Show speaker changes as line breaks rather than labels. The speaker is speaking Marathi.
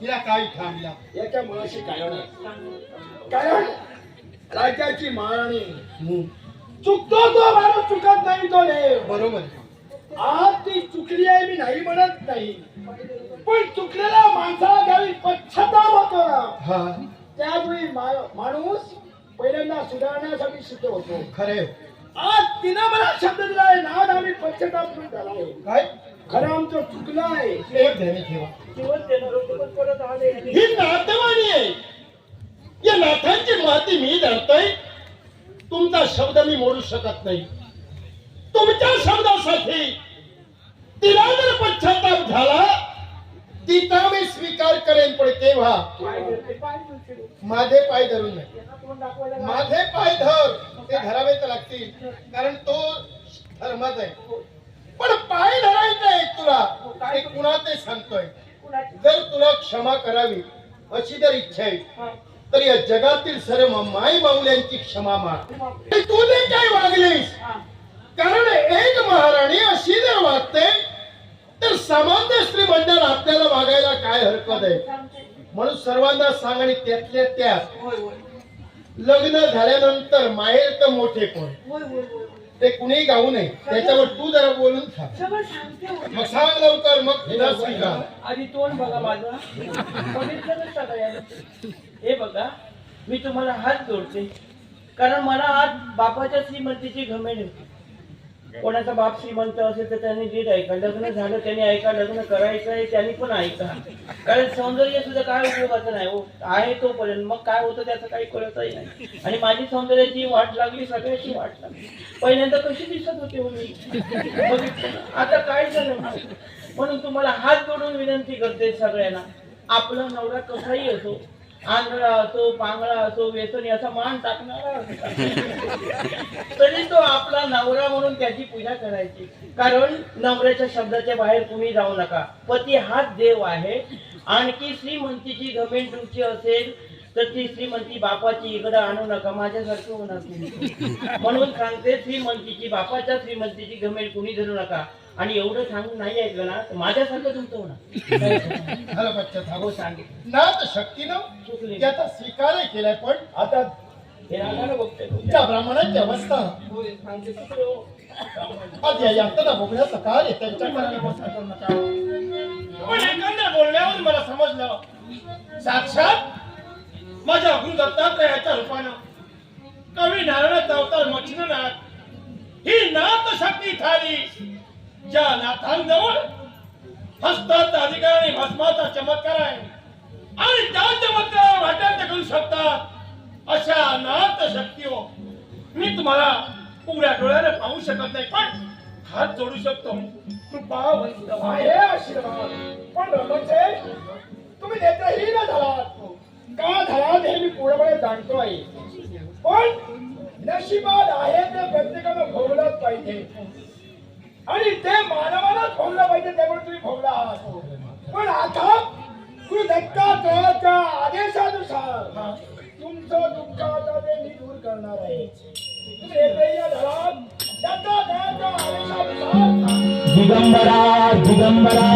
तिला काय थांबला
याच्या मुळाशी कारण आहे कारण राज्याची महाराणी. चुकतो तो माणूस चुकत नाही तो देव.
बरोबर.
आज ती चुकली आहे मी नाही म्हणत नाही. पण चुकलेल्या माणसाला ज्यावेळी पश्चाताप होतो ना.
हा.
त्यावेळी मा- माणूस पहिल्यांदा सुधारण्यासाठी सिद्ध होतो.
खरे.
आज तिनं मला शब्द दिलाय नाद आम्ही पश्चाताप करून झालाय.
काय?
खरं आमचं चुकलं आहे.
एक ध्यानी ठेवा.
जीवन देणार
ही नातवाणी आहे या नाथांची माती मी धरतोय तुमचा शब्द मी मोडू शकत नाही तुमच्या शब्दासाठी तिला जर पश्चाताप झाला तिचा मी स्वीकार करेन पण तेव्हा. माझे पाय धरून नाही? माझे पाय धर ते धरावेच लागतील कारण तो धर्माच आहे पण पाय धरायचा आहे तुला ते कुणा ते सांगतोय? जर तुला क्षमा करावी अशी जर इच्छा आहे. तर या जगातील सर्व माय माऊल्यांची क्षमा माग तू जे काय वागलीस. कारण एक महाराणी अशी जर वागते तर सामान्य स्त्री मंडळ आपल्याला वागायला काय हरकत आहे. म्हणून सर्वांना सांग आणि त्यातल्या त्यात
होय.
लग्न झाल्यानंतर माहेर तर मोठे कोण. ते कुणी गाऊ नये. त्याच्यावर तू जरा बोलून
सगळं सांगते.
मग सांग लवकर मग तुला स्वीकार.
आधी तोंड बघा माझं. बघितलं नसतं का यानं? हे बघा मी तुम्हाला हात जोडते. कारण मला आज बापाच्या श्रीमंतीची घमेंड होती. कोणाचा बाप श्रीमंत असेल तर त्यांनी नीट ऐका लग्न झालं त्यांनी ऐका लग्न करायचं आहे त्यांनी पण ऐका. कारण सौंदर्य सुद्धा काय उपयोगाचं नाही हो? आहे तोपर्यंत. मग काय होतं त्याचं काही कळतही नाही. आणि माझी सौंदर्याची वाट लागली सगळ्याची वाट लागली. पहिल्यांदा कशी दिसत होते हो मी? आता काय झालं? म्हणून तुम्हाला हात जोडून विनंती करते सगळ्यांना. आपला नवरा कसाही असो आंधळा असो पांगळा असो व्यसनी असा मान टाकणारा. तरी तो आपला नवरा म्हणून त्याची पूजा करायची. कारण नवऱ्याच्या शब्दाच्या बाहेर तुम्ही जाऊ नका. पती हाच देव आहे. आणखी श्रीमंतीची घमेंट तुमची असेल तर ती श्रीमंती बापाची इकडं आणू नका माझ्यासारखं होणार तुम्ही म्हणून सांगते श्रीमंतीची बापाच्या श्रीमंतीची घमेंट कुणी धरू नका. आणि एवढं सांगून नाही ऐकलं ना तर माझ्यासारखं तुमचं होणार.
झालं बच्चा
हो सांगितलं
नाथ शक्तीनं
चुकले.
त्याचा स्वीकारही केलाय पण आता
हे रागानं बघतोय
त्या ब्राह्मणांची अवस्था.
सांगते चुकले.
आज या यातना भोगण्याचा काळ आहे त्यांच्या मनाने गोष्ट करू नका पण एकंदर बोलण्यावर मला समजलं. साक्षात माझ्या गुरु दत्तात्रयाच्या रूपानं. कवी नारायणाचा अवतार मच्छिंद्रनाथ. ही नाथ शक्ती थाली. ज्या नाथांजवळ हस्ताचा अधिकार आणि भस्माचा चमत्कार आहे. आणि त्या चमत्कार वाट्यात करू शकतात अशा नाथ शक्ती हो मी तुम्हाला उघड्या डोळ्याने पाहू शकत नाही पण हात जोडू शकतो. कृपावंत
आहे आशीर्वाद. पण तुम्ही नेत्रहीन हे जाणतो आहे. पण नशिबात आहे ते प्रत्येकानं भोगलंच पाहिजे. आणि ते मानवालाच भोगलं पाहिजे त्यामुळे तुम्ही भोगला आहात. पण आता गुरु दत्तात्रयाच्या आदेशानुसार तुमचं दुःख आता ते मी दूर करणार आहे. तुम्ही नेत्रहीन झालात दत्तात्रयाच्या आदेशानुसार
दिगंबरा दिगंबरा.